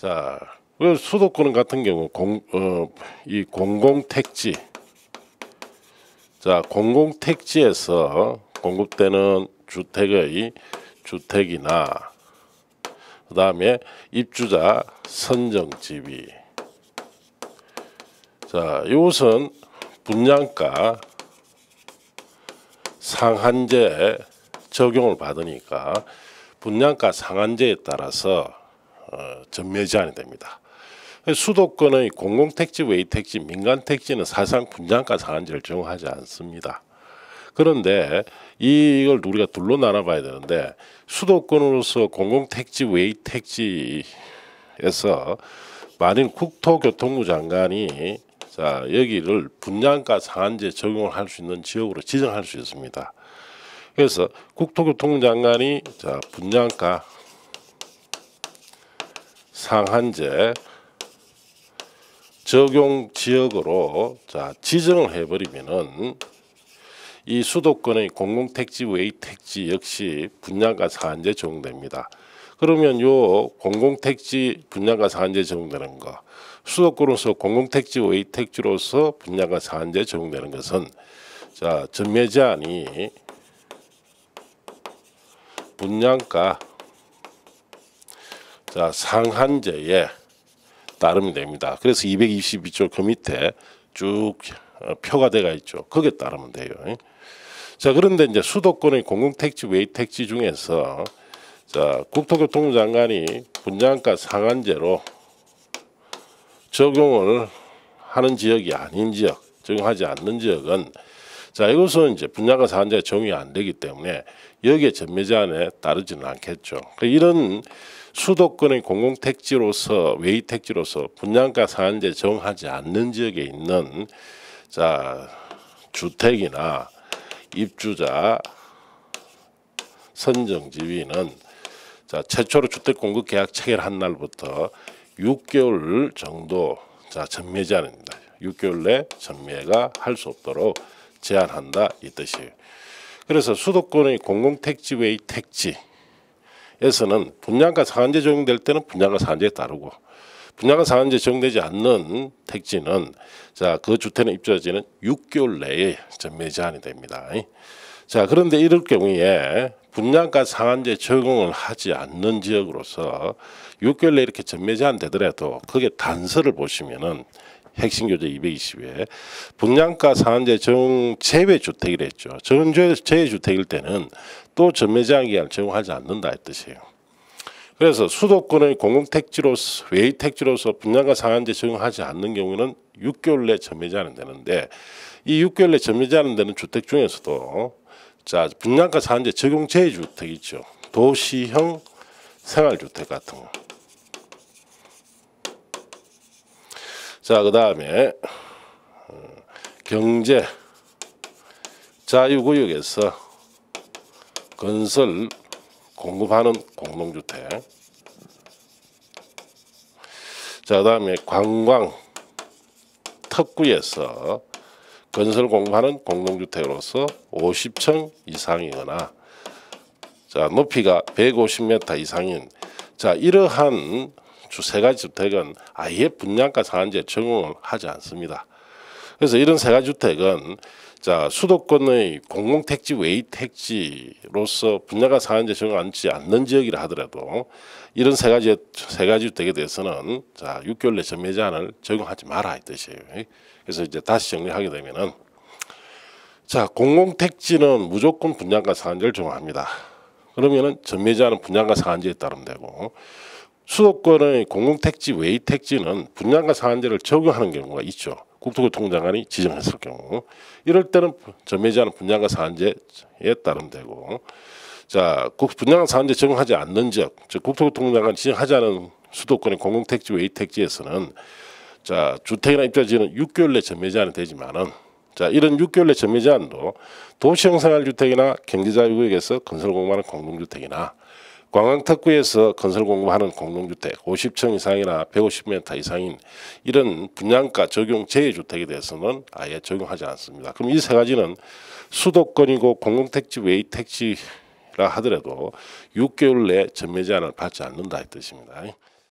자, 그 수도권 같은 경우 공, 어, 이 공공택지, 자 공공택지에서 공급되는 주택의 주택이나 그 다음에 입주자 선정 지위. 자, 이것은 분양가 상한제 적용을 받으니까 분양가 상한제에 따라서 어, 전매 제한이 됩니다. 수도권의 공공택지, 외택지, 민간택지는 사실상 분양가 상한제를 적용하지 않습니다. 그런데 이걸 우리가 둘로 나눠봐야 되는데 수도권으로서 공공택지, 외택지에서 만일 국토교통부 장관이 자 여기를 분양가 상한제 적용을 할 수 있는 지역으로 지정할 수 있습니다. 그래서 국토교통부 장관이 자 분양가 상한제 적용 지역으로 자 지정을 해버리면은 이 수도권의 공공택지 외 택지 역시 분양가 상한제 적용됩니다. 그러면 요 공공택지 분양가 상한제 적용되는 거 수도권으로서 공공택지 외 택지로서 분양가 상한제 적용되는 것은 자 전매 제한이 분양가 자 상한제에 따르면 됩니다. 그래서 222조 그 밑에 쭉 어, 표가 돼가 있죠. 거기에 따르면 돼요. 자 그런데 이제 수도권의 공공택지 외 택지 중에서 자 국토교통부 장관이 분양가 상한제로 적용을 하는 지역이 아닌 지역, 적용하지 않는 지역은 자 이것은 이제 분양가 상한제 적용이 안 되기 때문에 여기에 전매 제한에 따르지는 않겠죠. 그러니까 이런 수도권의 공공택지로서 외의택지로서 분양가 상한제 적용하지 않는 지역에 있는 자 주택이나 입주자 선정 지위는 자 최초로 주택 공급 계약 체결한 날부터 6개월 정도 자 전매 제한입니다. 6개월 내 전매가 할 수 없도록 제한한다 이 뜻이에요. 그래서 수도권의 공공택지 외의 택지에서는 분양가 상한제 적용될 때는 분양가 상한제에 따르고 분양가 상한제 적용되지 않는 택지는 자그 주택의 입주자지는 6개월 내에 전매 제한이 됩니다. 자 그런데 이럴 경우에 분양가 상한제 적용을 하지 않는 지역으로서 6개월 내에 이렇게 전매 제한 되더라도 거기에 단서를 보시면은 핵심 교재 220에 분양가 상한제 적용 제외 주택이라 했죠. 적용 제외 주택일 때는 또 전매 제한 기간 적용하지 않는다 이 뜻이에요. 그래서 수도권의 공공택지로서 외택지로서 분양가 상한제 적용하지 않는 경우는 6개월 내 전매 제한은 되는데 이 6개월 내 전매 제한은 되는 주택 중에서도 자 분양가 상한제 적용 제외 주택 있죠. 도시형 생활주택 같은 거. 자, 그 다음에 어, 경제 자유구역에서 건설 공급하는 공동주택. 자, 그 다음에 관광 특구에서 건설 공급하는 공동주택으로서 50층 이상이거나 자 높이가 150m 이상인 자 이러한 세 가지 주택은 아예 분양가 상한제 적용을 하지 않습니다. 그래서 이런 세 가지 주택은 자 수도권의 공공택지 외의 택지로서 분양가 상한제 적용하지 않는 지역이라 하더라도 이런 세 가지 세 가지 주택에 대해서는 자 6개월 내 전매 제한을 적용하지 마라 이 뜻이에요. 그래서 이제 다시 정리하게 되면은 자 공공택지는 무조건 분양가 상한제를 적용합니다. 그러면은 전매 제한은 분양가 상한제에 따르면 되고 수도권의 공공택지 외의 택지는 분양가 상한제를 적용하는 경우가 있죠. 국토교통장관이 지정했을 경우 이럴 때는 제한은 분양가 상한제에 따르면 되고 자 분양가 상한제 적용하지 않는 지역 즉 국토교통장관이 지정하지 않은 수도권의 공공택지 외의 택지에서는 자 주택이나 입주자지는 6개월 내 전매 제한이 되지만은 자 이런 6개월 내 전매 제한도 도시형 생활주택이나 경제자유구역에서 건설 공급하는 공동주택이나 관광특구에서 건설 공급하는 공동주택 50층 이상이나 150m 이상인 이런 분양가 적용 제외 주택에 대해서는 아예 적용하지 않습니다. 그럼 이 세 가지는 수도권이고 공공택지 외의 택지라 하더라도 6개월 내 전매 제한을 받지 않는다 이 뜻입니다.